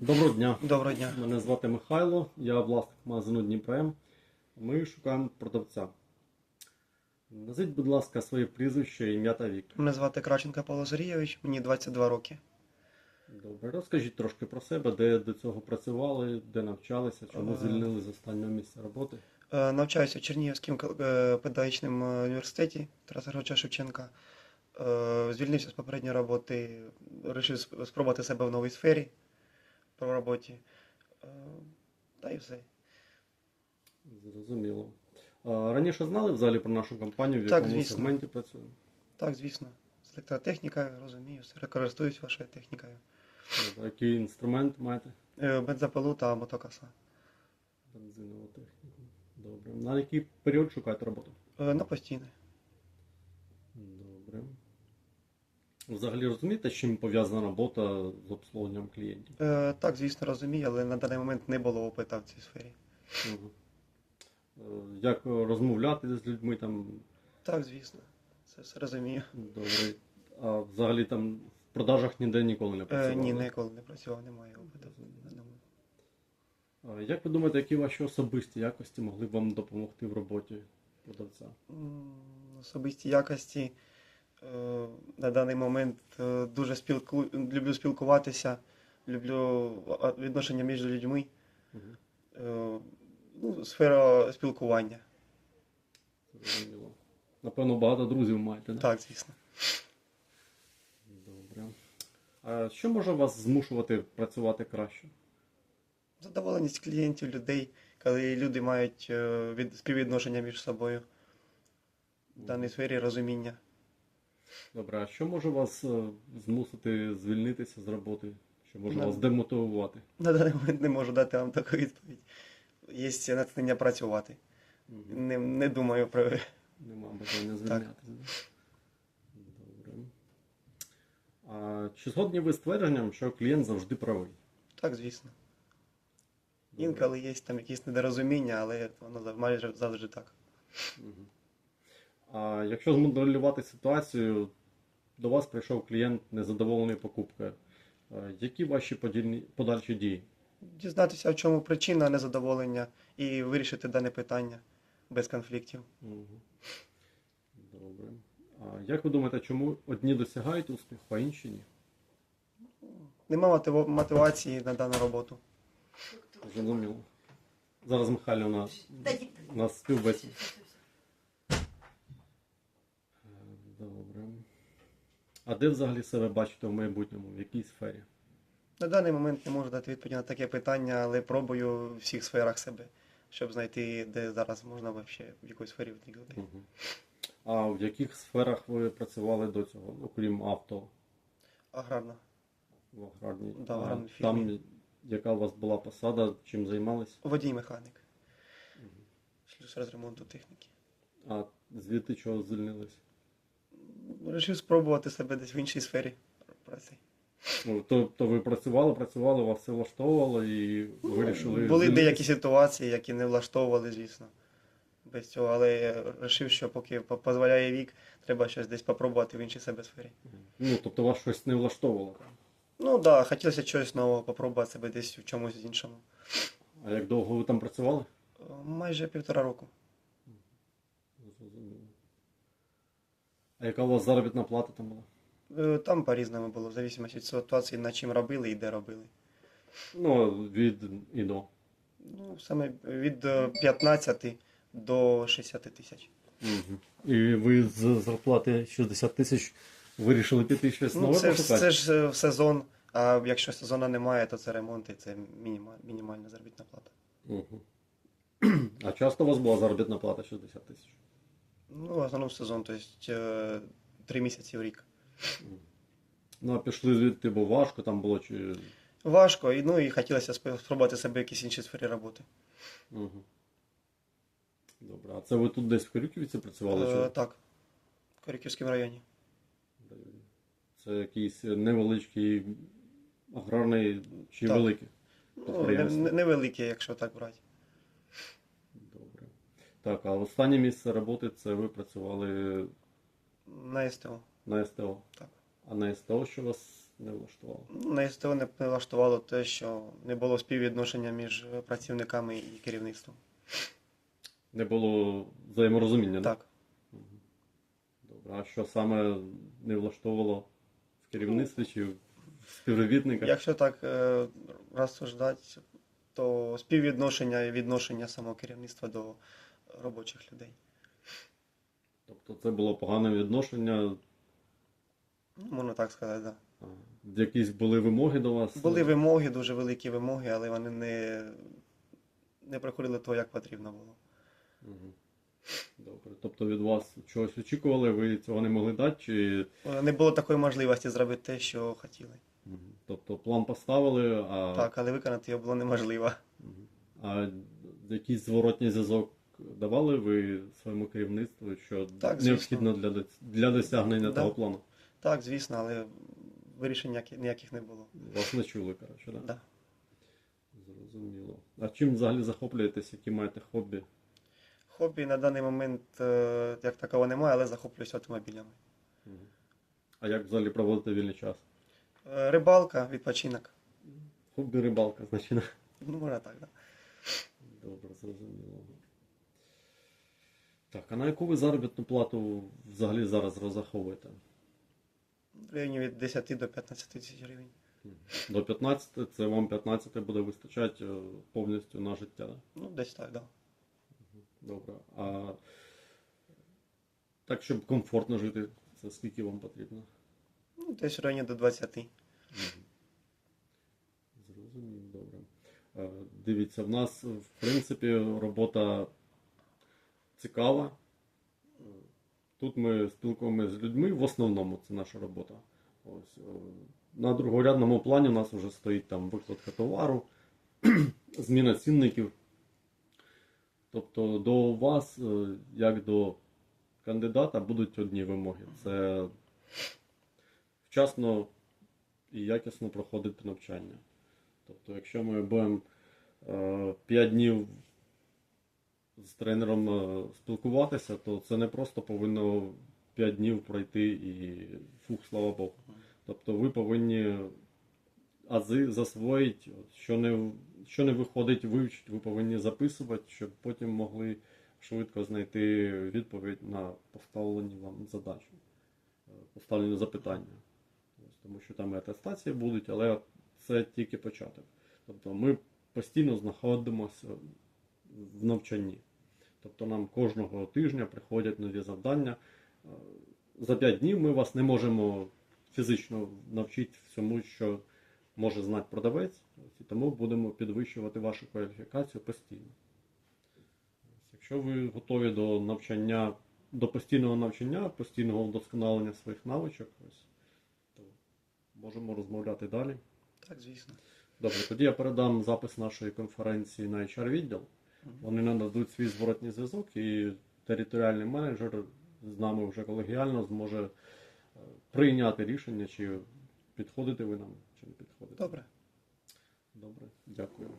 Доброго дня. Доброго дня. Мене звати Михайло, я власник магазину Дніпрем. Ми шукаємо продавця. Назвіть, будь ласка, своє прізвище, ім'я та вік. Мене звати Краченко Павло Сергійович, мені 22 роки. Добре, розкажіть трошки про себе, де до цього працювали, де навчалися, чому Е. звільнили з останнього місця роботи. Е, Навчаюся в Чернігівському е, педагогічному університеті Тараса Григоровича Шевченка. Звільнився з попередньої роботи, вирішив спробувати себе в новій сфері по роботі. Е, Та і все. Зрозуміло. А, раніше знали взагалі про нашу компанію, в Так, якому звісно. сегменті працюємо? Так, звісно. З електротехнікою, розумію, користуюсь вашою технікою. Добре, Який інструмент маєте? Е, Бензопилу та мотокоса. Бензинову техніку. Добре. На який період шукаєте роботу? Е, На постійне. Добре. Взагалі розумієте, з чим пов'язана робота з обслуговуванням клієнтів? Е, Так, звісно, розумію, але на даний момент не було опиту в цій сфері. Мгм. Е, Як розмовляти з людьми там Так, звісно. Це все розумію. добре. А взагалі там в продажах ніде ніколи не Е, працювали? ні, ніколи не працював, немає опиту. на ньому. А Як ви думаєте, які ваші особисті якості могли б вам допомогти в роботі продавця? М, Особисті якості е, на даний момент е, дуже спілку... люблю спілкуватися, люблю відношення між людьми, е, ну, сфера спілкування. Зрозуміло. Напевно, багато друзів маєте, не? Так, звісно. Добре. А що може вас змушувати працювати краще? Задоволеність клієнтів, людей, коли люди мають е, від... співвідношення між собою в даній сфері розуміння. Добре, а що може вас е, змусити звільнитися з роботи? Що може Ну, вас демотивувати? На даний момент не можу дати вам таку відповідь. Є натхнення працювати. Мгм. Не, не думаю про. Нема бажання звільнятися. да? Добре. А чи згодні ви з твердженням, що клієнт завжди правий? Так, звісно. Добре. Інколи є там якісь недорозуміння, але воно зав- майже завжди так. Мгм. А якщо змоделювати ситуацію, до вас прийшов клієнт незадоволений покупкою. Які ваші подільні- подальші дії? Дізнатися, в чому причина незадоволення, і вирішити дане питання без конфліктів. Добре. А як ви думаєте, чому одні досягають успіху, а інші ні? Нема мотивації на дану роботу. Зрозуміло. Зараз Михайлівна у нас співбесід. Е, Добре. А де взагалі себе бачите в майбутньому? В якій сфері? На даний момент не можу дати відповідь на таке питання, але пробую в всіх сферах себе, щоб знайти, де зараз можна вообще в якої сфері вникнути. Мгм. А в яких сферах ви працювали до цього, окрім авто Аграрна. в аграрній? Да, в аграрній Там яка у вас була посада, чим займались? Водій механік. Шлюз ремонту техніки. А звідти чого звільнились? Вирішив спробувати себе десь в іншій сфері праці. Ну, тобто ви працювали, працювали, вас все влаштовувало і вирішили. Були деякі ситуації, які не влаштовували, звісно. Без цього, але я вирішив, що поки по- дозволяє вік, треба щось десь попробувати в іншій себе сфері. Ну, тобто вас щось не влаштовувало. Ну так, да, хотілося чогось нового, попробувати себе десь в чомусь іншому. А як довго ви там працювали? Майже півтора року. Зрозуміло. А яка у вас заробітна плата там була? Е, Там по-різному було, в залежності від ситуації, над чим робили і де робили. Ну, від і до. Ну, саме від е, 15 до 60 тисяч. Угу. І ви з зарплати 60 тисяч вирішили піти щось Ну, нове це, ж- пошукати? це ж е, в сезон, а якщо сезону немає, то це ремонт і це мініма- мінімальна заробітна плата. Угу. А часто у вас була заробітна плата 60 тисяч? Ну, в основному сезон, тобто три місяці в рік. Ну, а пішли звідти, бо важко там було чи. Важко, і, ну і хотілося спробувати себе в якійсь іншій сфері роботи. Угу. Добре. А це ви тут десь в Корюківці працювали? Е, Чи? так, в Корюківському районі. Це якийсь невеличкий аграрний чи Так. великий? Ну, не- Підприємство. якщо так брати. Так, а останнє місце роботи це ви працювали На СТО. на СТО. Так. А на СТО що вас не влаштувало? На СТО не влаштувало те, що не було співвідношення між працівниками і керівництвом. Не було взаєморозуміння, да? Так. Добре. А що саме не влаштовувало в керівництві чи в співробітниках? Якщо так е, розсуждати, то співвідношення і відношення самого керівництва до робочих людей. Тобто це було погане відношення, Ну, Можна так сказати, так. а, якісь були вимоги до вас? Були вимоги, дуже великі вимоги, але вони не, не проходили того, як потрібно було. Добре. Тобто від вас чогось очікували, ви цього не могли дати? Чи... Е, Не було такої можливості зробити те, що хотіли. Тобто план поставили, а, Так, але виконати його було неможливо. А якийсь зворотній зв'язок давали ви своєму керівництву, що Так, необхідно для, для досягнення Да. того плану? Так, звісно, але вирішень ніяких, не було. Вас не чули, коротше, да? Да. Зрозуміло. А чим взагалі захоплюєтесь, які маєте хобі? Хобі на даний момент е, як такого немає, але захоплююсь автомобілями. А як взагалі проводите вільний час? Е, Рибалка, відпочинок. Хобі рибалка, значить. Ну, можна так, да. Добре, зрозуміло. Так, а на яку ви заробітну плату взагалі зараз розраховуєте? Районі від 10 до 15 тисяч гривень. До 15, це вам 15 буде вистачати е, повністю на життя. да? Ну, десь так, да. Добре. А так, щоб комфортно жити, це скільки вам потрібно? Ну, десь в районі до 20. Зрозумів, добре. Е, Дивіться, в нас, в принципі, робота цікава. Е, Тут ми спілкуємося з людьми, в основному це наша робота. Ось, е, на другорядному плані у нас вже стоїть там викладка товару, зміна цінників. Тобто до вас, е, як до кандидата, будуть одні вимоги. Це вчасно і якісно проходити навчання. Тобто, якщо ми будемо 5 днів з тренером е, спілкуватися, то це не просто повинно 5 днів пройти і фух, слава Богу. Тобто ви повинні ази засвоїти, що не, що не виходить вивчити, ви повинні записувати, щоб потім могли швидко знайти відповідь на поставлені вам задачі, е, поставлені запитання. Тому що там і атестації будуть, але це тільки початок. Тобто ми постійно знаходимося в навчанні. Тобто нам кожного тижня приходять нові завдання. Е, За 5 днів ми вас не можемо фізично навчити всьому, що може знати продавець, і тому будемо підвищувати вашу кваліфікацію постійно. Якщо ви готові до навчання, до постійного навчання, постійного вдосконалення своїх навичок, ось, то можемо розмовляти далі. Так, звісно. Добре, тоді я передам запис нашої конференції на HR відділ. Вони нададуть свій зворотній зв'язок, і територіальний менеджер з нами вже колегіально зможе е, прийняти рішення, чи підходите ви нам, чи не підходите. Добре. Добре. Дякую.